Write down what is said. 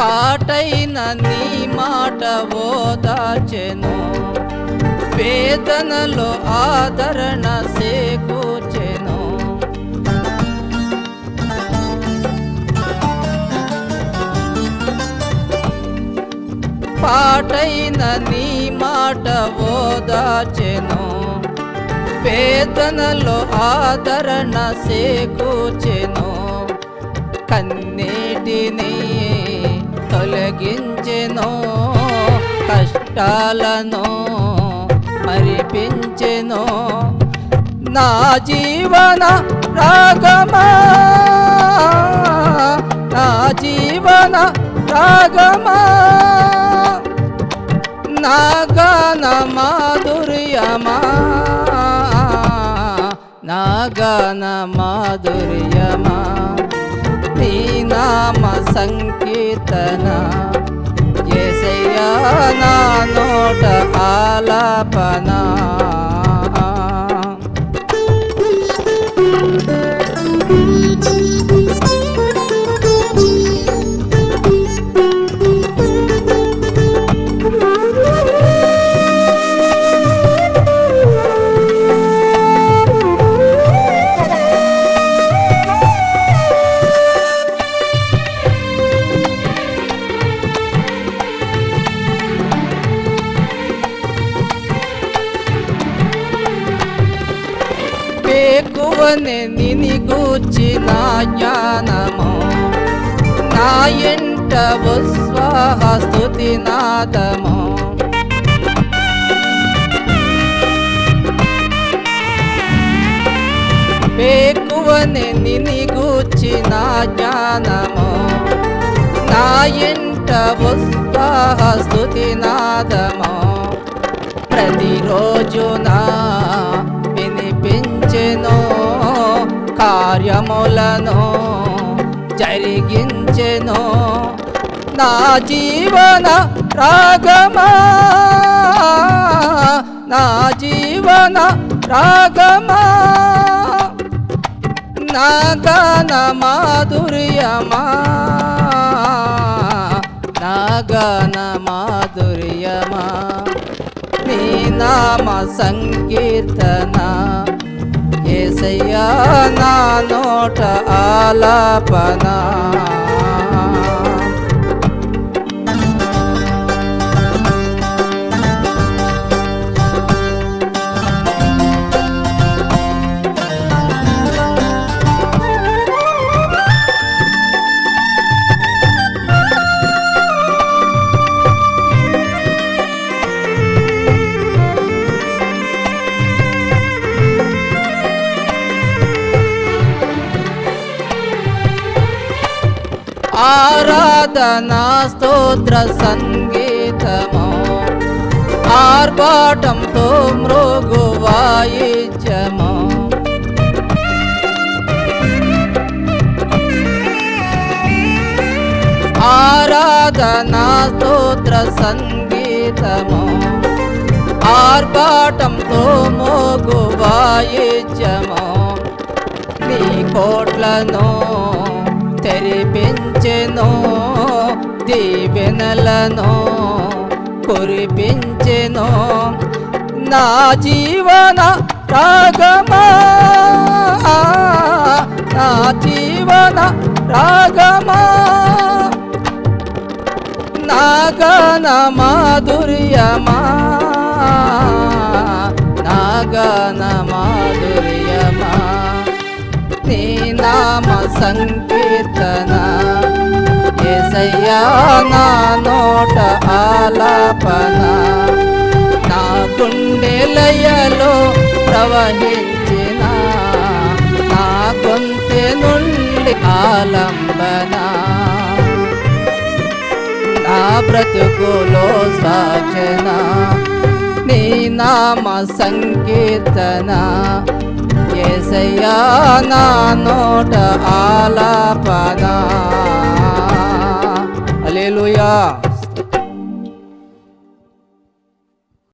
పాటైన నీ మాట ఓదాచెను వేదనలో ఆదరణ సేకూర్చెను. పాటైన నీ మాట ఓదాచెను వేదనలో ఆదరణ సేకూర్చెను. కన్నీటిని తొలగించెను కష్టాలను మరిపించెను నా జీవన రాగమా? నా జీవన రాగమా? నాగన మాధుర్యమా నాగన మాధుర్యమా నీ నామ సంకీర్తన ఏసయ్యా నా నోట ఆలాపనా పేకువనే నిని గూర్చిన జ్ఞానము. నా ఎంట ఉస్వాహస్తుతి నాదము. పేకువనే నిని గూర్చిన జ్ఞానము. నా ఎంట ఉస్వాహస్తుతి నాదము. ప్రతిరోజు నా కార్యములను జరిగించెను. నా జీవన రాగమా? నా జీవన రాగమా? నా నాగన మాధుర్యమా నా నాగన మాధుర్యమా నీ నామ సంకీర్తనా ఏసయ్యా నా నోట ఆలాపనా. ఆరాధనా స్తోత్ర సంగీతము. ఆర్భాటంతో మృగువాయిద్యము. ఆరాధనా స్తోత్ర సంగీతము. ఆర్భాటంతో మోగువాయిద్యము. నీ కోట్లను తెరిపించెను దీవెనలను కురిపించెను. నా జీవన రాగమా? నా జీవన రాగమా? నాగన మాధుర్యమా నాగన మాధుర్య నీ నామ సంకీర్తన. ఏసయ్యా నా నోట ఆలాపన. నా గుండెలయలో ప్రవహించిన. నా గొంతె నుండి ఆలంబన. నా బ్రతుకులో సాక్షణ. నీ నామ సంకీర్తన. ఏసయ్యా నా నోట ఆలాపన